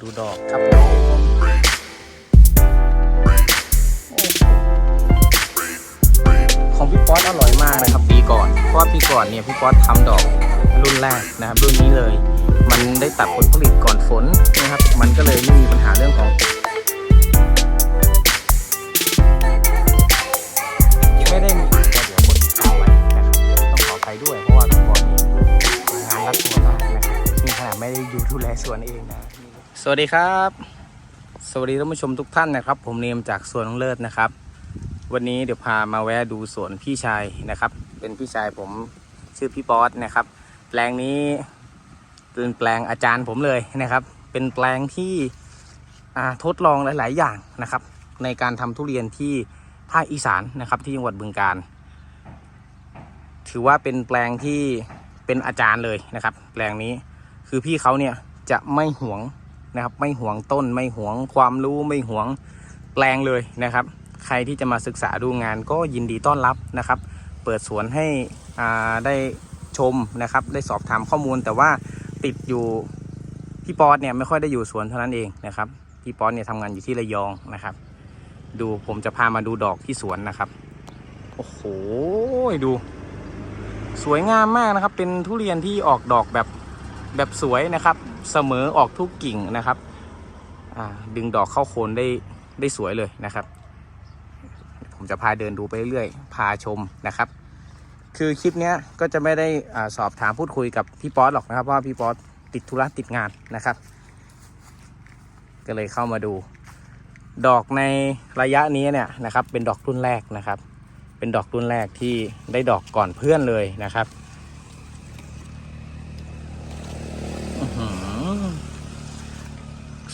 ดูดอกครับของพี่ป๊อตอร่อยมากนะครับ ปีก่อน เพราะว่าปีก่อนเนี่ยพี่ป๊อตทำดอกรุ่นแรกนะครับ รุ่นนี้เลย มันได้ตัดผลผลิตก่อนฝนนะครับ มันก็เลยไม่มีปัญหาเรื่องของไม่ได้มีเดี๋ยวกดติดตามไว้นะครับต้องขออภัยด้วยเพราะว่าพี่ป๊อตนี่งานรัดตัวมากนะครับนี่ขนาดไม่ได้อยู่ดูแลสวนเองนะ สวัสดีครับ สวัสดีท่านผู้ชมทุกท่านนะครับ ผมเนมจากสวนน้องเลิศนะครับ วันนี้เดี๋ยวพามาแวะดูสวนพี่ชายนะครับ เป็นพี่ชายผมชื่อพี่ป๊อตนะครับ แปลงนี้เป็นแปลงอาจารย์ผมเลยนะครับ เป็นแปลงที่ทดลองหลาย ๆ อย่างนะครับ ในการทำทุเรียนที่ภาคอีสานนะครับที่จังหวัดบึงกาฬถือว่าเป็นแปลงที่เป็นอาจารย์เลยนะครับ แปลงนี้คือพี่เขาเนี่ยจะไม่หวง นะครับ ไม่หวงต้นไม่หวงความรู้ไม่หวงแปลงเลยนะครับ ใครที่จะมาศึกษาดูงานก็ยินดีต้อนรับนะครับ เปิดสวนให้ได้ชมนะครับ ได้สอบถามข้อมูล แต่ว่าติดอยู่พี่ป๊อตเนี่ยไม่ค่อยได้อยู่สวนเท่านั้นเองนะครับพี่ป๊อตเนี่ยทำงานอยู่ที่ระยองนะครับ ดูผมจะพามาดูดอกที่สวนนะครับโอ้โหดู สวยงามมากนะครับ เป็นทุเรียนที่ออกดอกแบบแบบสวยนะครับ เสมอออกทุกกิ่งนะครับดึงดอกเข้าโคนได้ได้สวยเลยนะครับ ผมจะพาเดินดูไปเรื่อยๆ พาชมนะครับ คือคลิปนี้ก็จะไม่ได้อสอบถามพูดคุยกับพี่ป๊อตหรอกนะครับเพราะว่าพี่ป๊อตติดธุระติดงานนะครับ ก็เลยเข้ามาดู ดอกในระยะนี้เนี่ยนะครับ เป็นดอกรุ่นแรกนะครับ เป็นดอกรุ่นแรกที่ได้ดอกก่อนเพื่อนเลยนะครับอื้อหือ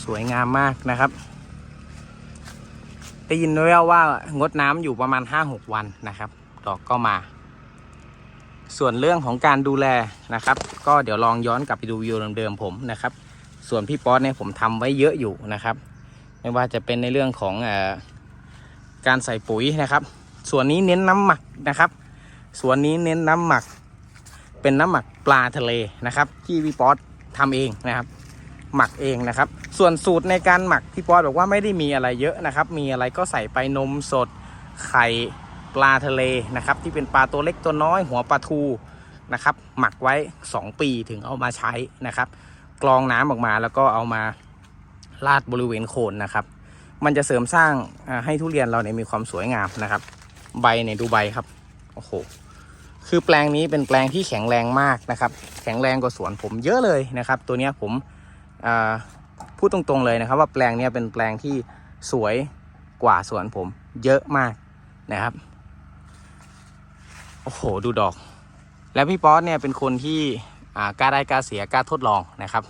สวยงามมากนะครับได้ยินแว่วว่างดน้ำอยู่ประมาณ 5-6 วันนะครับ ดอกก็มา ส่วนเรื่องของการดูแลนะครับ ก็เดี๋ยวลองย้อนกลับไปดูวิวเดิมๆผมนะครับ ส่วนพี่ป๊อตเนี่ยผมทำไว้เยอะอยู่นะครับ ไม่ว่าจะเป็นในเรื่องของออการใส่ปุ๋ยนะครับ ส่วนนี้เน้นน้ำหมักนะครับ ส่วนนี้เน้นน้ำหมัก เป็นน้ำหมักปลาทะเลนะครับ ที่พี่ป๊อตทำเองนะครับ หมักเองนะครับ ส่วนสูตรในการหมักพี่ป๊อตบอกว่าไม่ได้มีอะไรเยอะนะครับ มีอะไรก็ใส่ไปนมสดไข่ปลาทะเลนะครับ ที่เป็นปลาตัวเล็กตัวน้อยหัวปลาทูนะครับ หมักไว้ 2 ปีถึงเอามาใช้นะครับ กรองน้ำออกมาแล้วก็เอามาลาดบริเวณโคนนะครับ มันจะเสริมสร้างให้ทุเรียนเราเนี่ยมีความสวยงามนะครับ ใบเนี่ยดูใบครับโอ้โหคือแปลงนี้เป็นแปลงที่แข็งแรงมากนะครับ แข็งแรงกว่าสวนผมเยอะเลยนะครับ ตัวเนี้ยผม พูดตรงๆเลยนะครับ ว่าแปลงนี้เป็นแปลงที่สวยกว่าสวนผม เยอะมากนะครับ โอ้โห ดูดอก แล้วพี่ป๊อตเนี่ยเป็นคนที่กล้าได้กล้าเสียกล้าทดลองนะครับ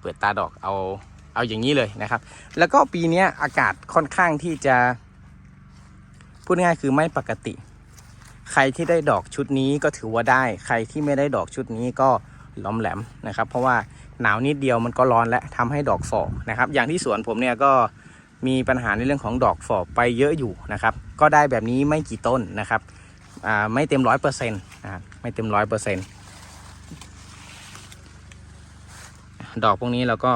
เปิดตาดอกเอาเอาอย่างนี้เลยนะครับ แล้วก็ปีนี้อากาศค่อนข้างที่จะ พูดง่ายคือไม่ปกติ ใครที่ได้ดอกชุดนี้ก็ถือว่าได้ ใครที่ไม่ได้ดอกชุดนี้ก็ล้อมแหลมนะครับ เพราะว่า หนาวนิดเดียวมันก็ร้อนและทำให้ดอกฝ่อนะครับ อย่างที่สวนผมเนี่ยก็มีปัญหาในเรื่องของดอกฝ่อไปเยอะอยู่นะครับ ก็ได้แบบนี้ไม่กี่ต้นนะครับอ่าไม่เต็มร้อยเปอร์เซ็นต์ไม่เต็มร้อยเปอร์เซ็นต์ดอกพวกนี้เราก็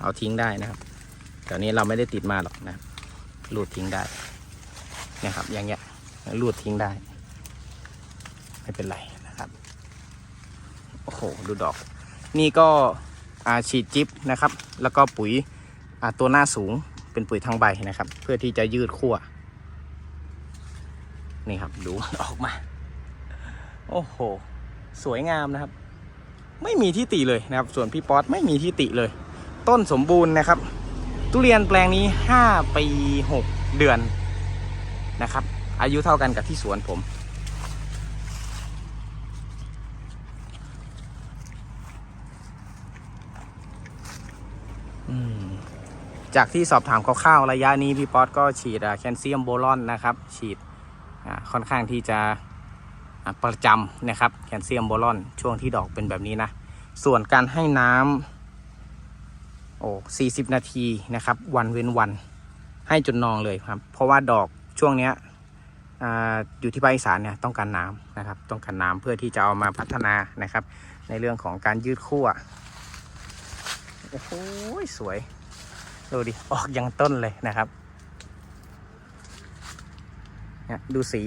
เอาทิ้งได้นะครับแต่นี้เราไม่ได้ติดมาหรอกนะรูดทิ้งได้นี่ยครับ อย่างเงี้ยรูดทิ้งได้ ไม่เป็นไรนะครับ โอ้โห ดูดอก นี่ก็ ฉีดจิ๊บนะครับ แล้วก็ปุ๋ยตัวหน้าสูงเป็นปุ๋ยทางใบนะครับ เพื่อที่จะยืดขั้วนี่ครับดูออกมา โอ้โห สวยงามนะครับ ไม่มีที่ติเลยนะครับ ส่วนพี่ป๊อตไม่มีที่ติเลย ต้นสมบูรณ์นะครับ ทุเรียนแปลงนี้ 5 ปี 6 เดือนนะครับ อายุเท่ากันกับที่สวนผม จากที่สอบถามคร่าวๆระยะนี้พี่ป๊อตก็ฉีดแคลเซียมโบรอนนะครับ ฉีดค่อนข้างที่จะประจำนะครับแคลเซียมโบรอนช่วงที่ดอกเป็นแบบนี้นะ ส่วนการให้น้ำโอ้40นาทีนะครับ วันเว้นวันให้จนนองเลยครับ เพราะว่าดอกช่วงเนี้ยออยู่ที่ภาคอีสานเนี่ยต้องการน้ำนะครับ ต้องการน้ำเพื่อที่จะเอามาพัฒนานะครับ ในเรื่องของการยืดขั้วโอ้โหสวย ดูดิ ออกยังต้นเลยนะครับเนี่ยดูสี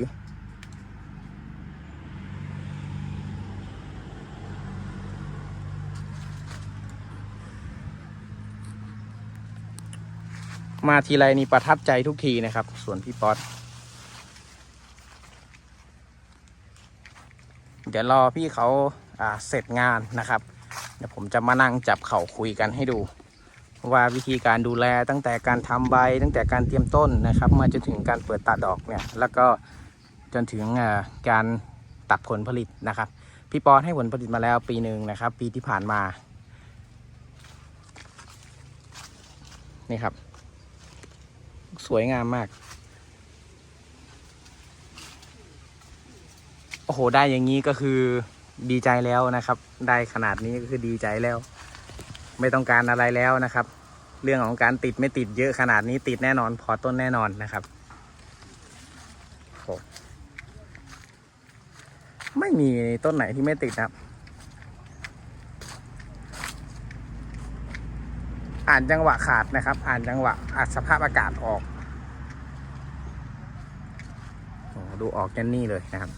มาทีไรนี่ประทับใจทุกทีนะครับ ส่วนพี่ป๊อตเดี๋ยวรอพี่เขาอ่าเสร็จงานนะครับ เดี๋ยวผมจะมานั่งจับเข่าคุยกันให้ดู ว่าวิธีการดูแลตั้งแต่การทำใบ ตั้งแต่การเตรียมต้นนะครับ มาจนถึงการเปิดตาดอกเนี่ยแล้วก็จนถึงการตัดผลผลิตนะครับ พี่ปอนให้ผลผลิตมาแล้วปีหนึ่งนะครับ ปีที่ผ่านมานี่ครับ สวยงามมาก โอ้โห ได้อย่างนี้ก็คือดีใจแล้วนะครับ ได้ขนาดนี้ก็คือดีใจแล้ว ไม่ต้องการอะไรแล้วนะครับ เรื่องของการติดไม่ติดเยอะขนาดนี้ติดแน่นอนพอต้นแน่นอนนะครับไม่มีต้นไหนที่ไม่ติดนะครับ อ่านจังหวะขาดนะครับ อ่านจังหวะอัดสภาพอากาศออกอดูออกแน่นนี่เลยนะครับ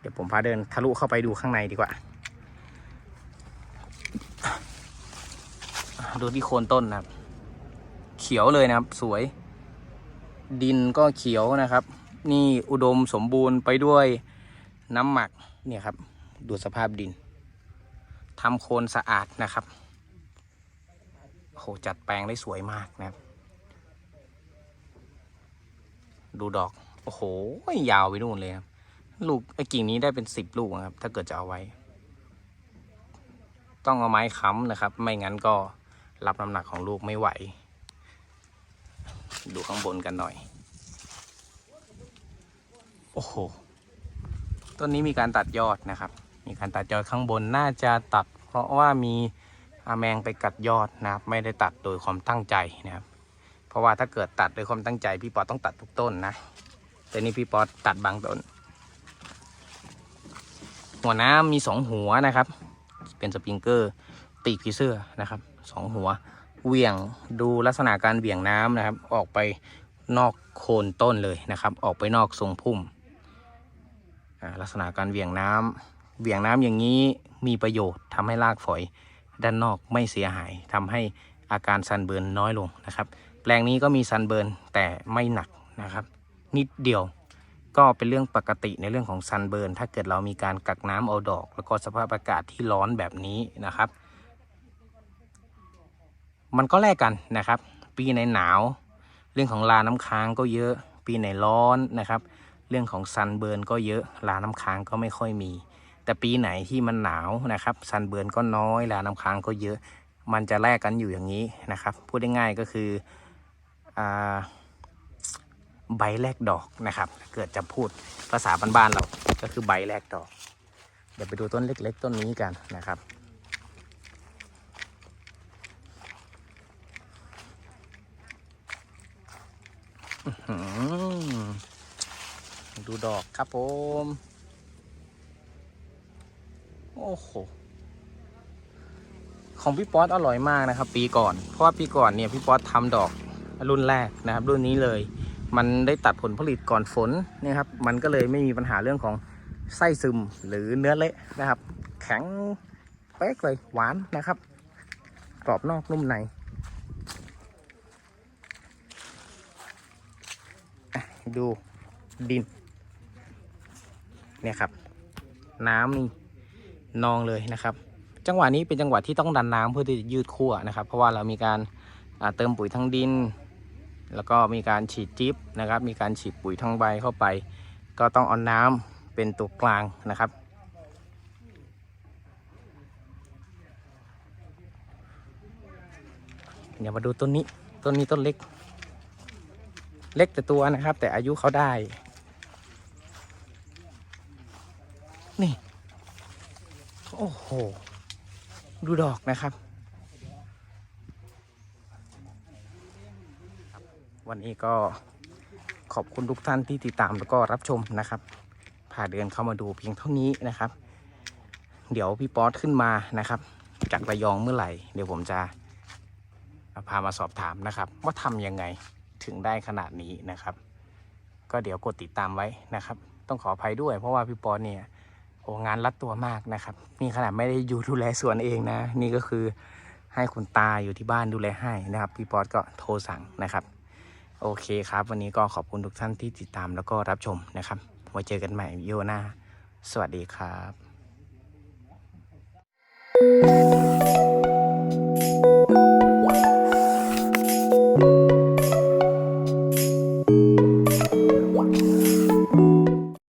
เดี๋ยวผมพาเดินทะลุเข้าไปดูข้างในดีกว่า ดูที่โคนต้นนะครับ เขียวเลยนะครับ สวย ดินก็เขียวนะครับ นี่อุดมสมบูรณ์ไปด้วยน้ำหมักเนี่ยครับ ดูสภาพดินทำโคนสะอาดนะครับโหจัดแปลงได้สวยมากนะครับ ดูดอก โอ้โห ยาวไปนู่นเลยครับ ลูกไอ้กิ่งนี้ได้เป็นสิบลูกนะครับ ถ้าเกิดจะเอาไว้ ต้องเอาไม้ค้ำนะครับ ไม่งั้นก็ รับน้ำหนักของลูกไม่ไหว ดูข้างบนกันหน่อย โอ้โห ต้นนี้มีการตัดยอดนะครับ มีการตัดยอดข้างบนน่าจะตัด เพราะว่ามีอาแมงไปกัดยอดนะครับ ไม่ได้ตัดโดยความตั้งใจนะครับ เพราะว่าถ้าเกิดตัดโดยความตั้งใจ พี่ปอต้องตัดทุกต้นนะ แต่นี่พี่ปอตัดบางต้น หัวน้ำมีสองหัวนะครับ เป็นสปริงเกอร์ตีกผีเสื้อนะครับ สองหัวเหวี่ยงดูลักษณะการเหวี่ยงน้ำนะครับ ออกไปนอกโคนต้นเลยนะครับ ออกไปนอกทรงพุ่มลักษณะการเหวี่ยงน้ำเหวี่ยงน้ำอย่างนี้มีประโยชน์ทำให้รากฝอยด้านนอกไม่เสียหายทำให้อาการซันเบิร์นน้อยลงนะครับ แปลงนี้ก็มีซันเบิร์นแต่ไม่หนักนะครับ นิดเดียวก็เป็นเรื่องปกติในเรื่องของซันเบิร์นถ้าเกิดเรามีการกักน้ำเอาดอก แล้วก็สภาพอากาศที่ร้อนแบบนี้นะครับ มันก็แลกกันนะครับ ปีไหนหนาว เรื่องของลาน้ำค้างก็เยอะ ปีไหนร้อนนะครับ เรื่องของซันเบิร์นก็เยอะลาน้ำค้างก็ไม่ค่อยมี แต่ปีไหนที่มันหนาวนะครับซันเบิร์นก็น้อยลาน้ำค้างก็เยอะ มันจะแลกกันอยู่อย่างนี้นะครับ พูดได้ง่ายก็คืออใบแรกดอกนะครับ เกิดจะพูดภาษาบ้านๆเราก็คือใบแรกดอก เดี๋ยวไปดูต้นเล็ก ๆ ต้นนี้กันนะครับ อื้อหือ ดูดอกครับผม โอ้โห ของพี่ป๊อตอร่อยมากนะครับ ปีก่อน เพราะว่าปีก่อนเนี่ยพี่ป๊อตทำดอกรุ่นแรกนะครับ รุ่นนี้เลย มันได้ตัดผลผลิตก่อนฝนนี่ครับ มันก็เลยไม่มีปัญหาเรื่องของไส้ซึมหรือเนื้อเละนะครับ แข็งเป๊กเลยหวานนะครับ กรอบนอกนุ่มในอะ ดูดิน เนี่ยครับ น้ำนี่นองเลยนะครับ จังหวะนี้เป็นจังหวะที่ต้องดันน้ำเพื่อที่จะยืดขั้วนะครับ เพราะว่าเรามีการเติมปุ๋ยทั้งดิน แล้วก็มีการฉีดจิ๊บนะครับ มีการฉีดปุ๋ยทั้งใบเข้าไป ก็ต้องเอาน้ำเป็นตัวกลางนะครับเดี๋ยวมาดูต้นนี้ ต้นนี้ต้นเล็ก เล็กแต่ตัวนะครับ แต่อายุเขาได้ นี่ โอ้โห ดูดอกนะครับ วันนี้ก็ขอบคุณทุกท่านที่ติดตามแล้วก็รับชมนะครับพาเดินเข้ามาดูเพียงเท่านี้นะครับ เดี๋ยวพี่ป๊อตขึ้นมานะครับ จากระยองเมื่อไหร่ เดี๋ยวผมจะพามาสอบถามนะครับ ว่าทำยังไง ถึงได้ขนาดนี้นะครับ ก็เดี๋ยวกดติดตามไว้นะครับ ต้องขออภัยด้วย เพราะว่าพี่ปอเนี่ยโอ้งานรัดตัวมากนะครับ นี่ขนาดไม่ได้อยู่ดูแลสวนเองนะ นี่ก็คือให้คุณตาอยู่ที่บ้านดูแลให้นะครับ พี่ปอก็โทรสั่งนะครับ โอเคครับ วันนี้ก็ขอบคุณทุกท่านที่ติดตามแล้วก็รับชมนะครับไว้เจอกันใหม่วิดีโอหน้า สวัสดีครับ